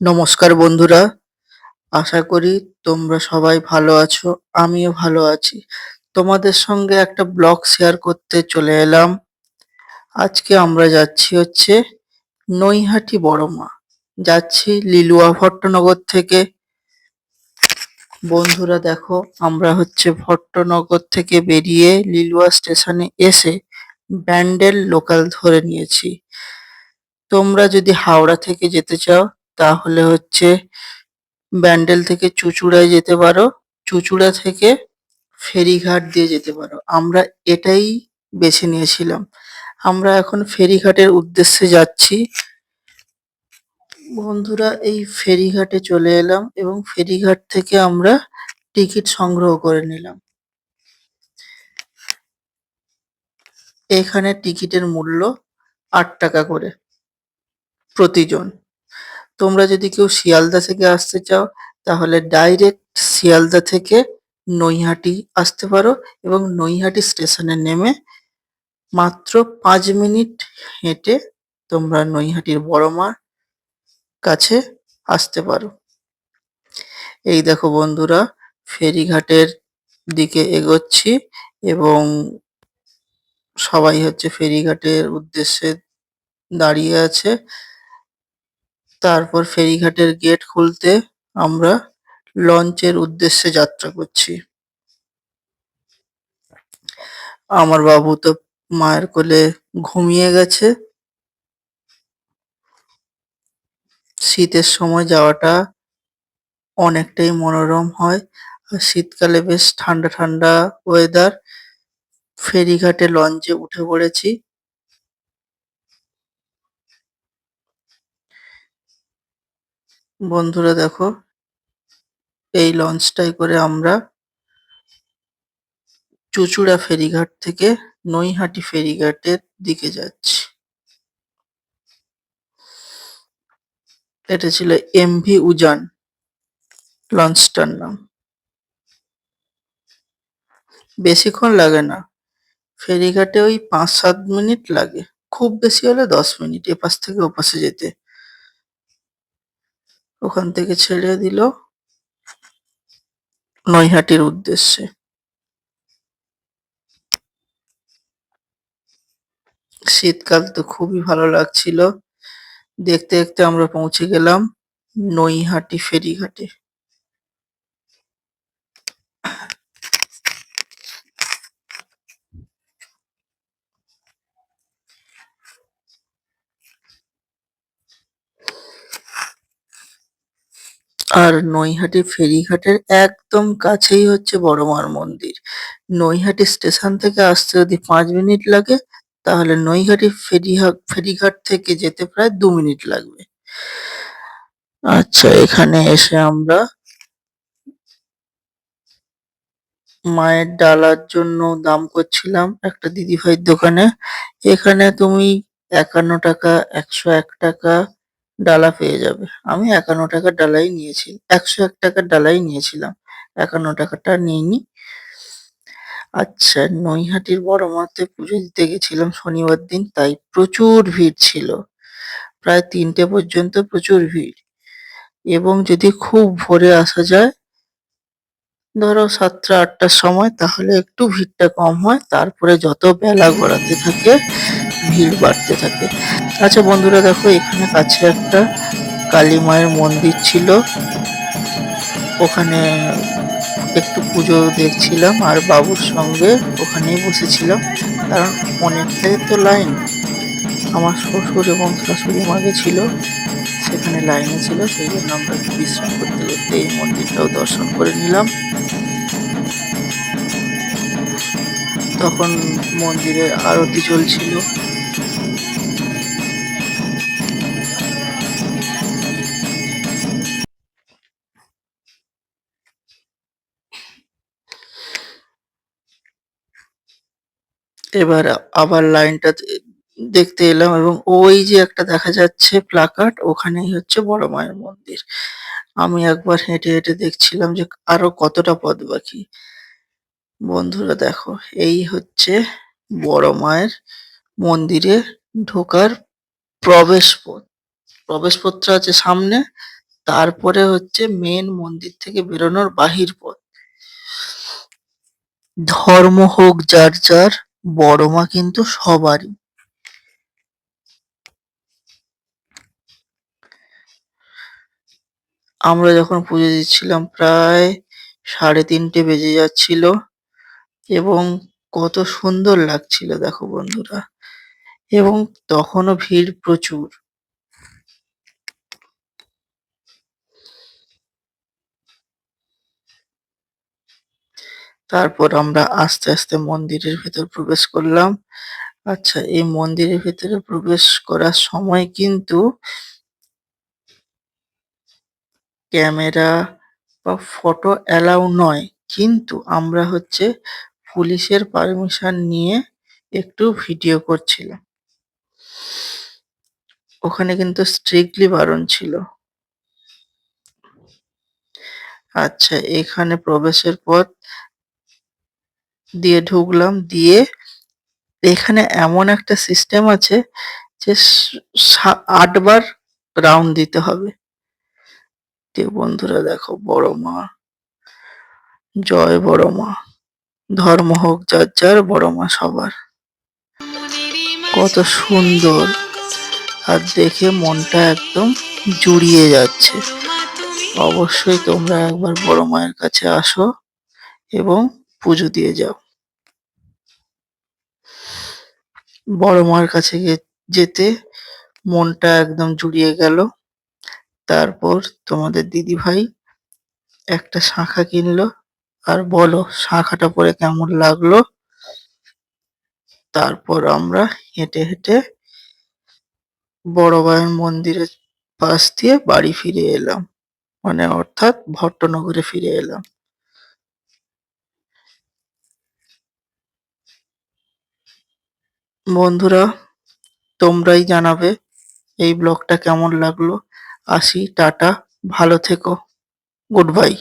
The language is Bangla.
নমস্কার বন্ধুরা। আশা করি তোমরা সবাই ভালো আছো, আমিও ভালো আছি। তোমাদের সঙ্গে একটা ব্লগ শেয়ার করতে চলে এলাম। আজকে আমরা যাচ্ছি হচ্ছে নৈহাটি বড়মা যাচ্ছি লিলুয়া ভট্টনগর থেকে। বন্ধুরা দেখো, আমরা হচ্ছে ভট্টনগর থেকে বেরিয়ে লিলুয়া স্টেশনে এসে ব্যান্ডেল লোকাল ধরে নিয়েছি। তোমরা যদি হাওড়া থেকে যেতে চাও তাহলে হচ্ছে ব্যান্ডেল থেকে চুঁচুড়ায় যেতে পারো। চুঁচুড়া থেকে ফেরিঘাট দিয়ে যেতে পারো। আমরা এটাই বেছে নিয়েছিলাম। আমরা এখন ফেরিঘাটের উদ্দেশ্যে যাচ্ছি। বন্ধুরা, এই ফেরিঘাটে চলে এলাম এবং ফেরিঘাট থেকে আমরা টিকিট সংগ্রহ করে নিলাম। এখানে টিকিটের মূল্য আট টাকা করে প্রতিজন। তোমরা যদি কেউ শিয়ালদা থেকে আসতে চাও, তাহলে ডাইরেক্ট শিয়ালদা থেকে নৈহাটি আসতে পারো এবং নৈহাটি স্টেশনে নেমে মাত্র পাঁচ মিনিট হেঁটে তোমরা নৈহাটির বড় মার কাছে আসতে পারো। এই দেখো বন্ধুরা, ফেরিঘাটের দিকে এগোচ্ছি এবং সবাই হচ্ছে ফেরিঘাটের উদ্দেশ্যে দাঁড়িয়ে আছে। তারপর ফেরিঘাটের গেট খুলতে আমরা লঞ্চের উদ্দেশ্যে যাত্রা করছি। আমার বাবু তো মায়ের কোলে ঘুমিয়ে গেছে। শীতের সময় যাওয়াটা অনেকটাই মনোরম হয়। আর শীতকালে বেশ ঠান্ডা ঠান্ডা ওয়েদার ফেরিঘাটে লঞ্চে উঠে পড়েছি। বন্ধুরা দেখো, এই লঞ্চটায় করে আমরা চুঁচুড়া ফেরিঘাট থেকে নৈহাটি ফেরিঘাটের দিকে যাচ্ছি। এটা ছিল এমভি উজান লঞ্চটার নাম। বেশিক্ষণ লাগে না, ফেরিঘাটে ওই পাঁচ সাত মিনিট লাগে, খুব বেশি হলে দশ মিনিট, এপাশ থেকে ওপাশে যেতে। ওখান থেকে ছেড়ে দিল নৈহাটির উদ্দেশ্যে। শীতকাল তো খুবই ভালো লাগছিল। দেখতে দেখতে আমরা পৌঁছে গেলাম নৈহাটি ফেরিঘাটে। আর নৈহাটি ফেরিঘাটের একদম কাছেই হচ্ছে বড়মার মন্দির। নৈহাটি স্টেশন থেকে আসতে যদি পাঁচ মিনিট লাগে, তাহলে নৈহাটি ফেরিহা ফেরিঘাট থেকে যেতে প্রায় দু মিনিট লাগবে। আচ্ছা এখানে এসে আমরা মায়ের ডালার জন্য দাম করছিলাম একটা দিদিভাইয়ের দোকানে। এখানে তুমি একান্ন টাকা, একশো এক টাকা ডালা পেয়ে যাবে। আমি একান্ন টাকার ডালাই নিয়েছি, একশো এক টাকার ডালাই নিয়েছিলাম। একান্ন টাকাটা নিইনি। আচ্ছা নৈহাটির বড় মাতে পুজো দিতে গেছিলাম শনিবার দিন, তাই প্রচুর ভিড় ছিল। প্রায় তিনটে পর্যন্ত প্রচুর ভিড়। এবং যদি খুব ভোরে আসা যায়, ধরো সাতটা, আটটার সময়, তাহলে একটু ভিড়টা কম হয়। তারপরে যত বেলা গড়াতে থাকে ভিড় বাড়তে থাকে। আচ্ছা বন্ধুরা, দেখো, এখানে কাছে একটা কালী মায়ের মন্দির ছিল। ওখানে একটু পুজো দেখছিলাম আর বাবুর সঙ্গে ওখানেই বসেছিলাম। কারণ অনেকটাই তো লাইন। আমার শ্বশুর এবং শাশুড়ি মাকে ছিল, সেখানে লাইনে ছিল, সেই জন্য আমরা একটু বিশ্রাম করতে করতে এই মন্দিরটাও দর্শন করে নিলাম। তখন মন্দিরে আরতি চলছিল। এবার আবার লাইনটা দেখতে এলাম এবং ওই যে একটা দেখা যাচ্ছে প্লাকার্ড, ওখানেই হচ্ছে বড় মায়ের মন্দির। আমি একবার হেঁটে হেঁটে দেখছিলাম যে আরও কতটা পথ বাকি। বন্ধুরা দেখো, এই হচ্ছে বড় মায়ের মন্দিরে ঢোকার প্রবেশ পথ প্রবেশ পথটা আছে সামনে, তারপরে হচ্ছে মেন মন্দির থেকে বেরোনোর বাহির পথ। ধর্ম হোক যার যার বড় মা কিন্তু সবারই। আমরা যখন পুজো দিচ্ছিলাম প্রায় সাড়ে তিনটে বেজে যাচ্ছিল এবং কত সুন্দর লাগছিল দেখো বন্ধুরা। এবং তখনও ভিড় প্রচুর। তারপর আমরা আস্তে আস্তে মন্দিরের ভেতর প্রবেশ করলাম। আচ্ছা এই মন্দিরের ভেতরে প্রবেশ করার সময় কিন্তু ক্যামেরা বা ফটো অ্যালাউ নয়, কিন্তু আমরা হচ্ছে পুলিশের পারমিশন নিয়ে একটু ভিডিও করছিলাম। ওখানে কিন্তু স্ট্রিক্টলি বারণ ছিল। আচ্ছা এখানে প্রবেশের পথ দিয়ে ঢুকলাম, দিয়ে এখানে এমন একটা সিস্টেম আছে যে আটবার রাউন্ড দিতে হবে। বন্ধুরা দেখো, বড় মা, জয় বড় মা, ধর্ম হোক যার যার, বড় মা সবার। কত সুন্দর। আর দেখে মনটা একদম জুড়িয়ে যাচ্ছে। অবশ্যই তোমরা একবার বড় মায়ের কাছে আসো এবং পুজো দিয়ে যাও। বড় মার কাছে যেতে মনটা একদম জুড়িয়ে গেল। তারপর তোমাদের দিদি ভাই একটা শাঁখা কিনলো। আর বলো শাঁখাটা পরে কেমন লাগল? তারপর আমরা হেঁটে হেঁটে বড় মায়ের মন্দিরের পাশ দিয়ে বাড়ি ফিরে এলাম। মানে অর্থাৎ ভট্টনগরে ফিরে এলাম। বন্ধুরা তোমরাই জানাবে এই ব্লগটা কেমন লাগল। আসি টাটা ভালো থেকো গুড বাই।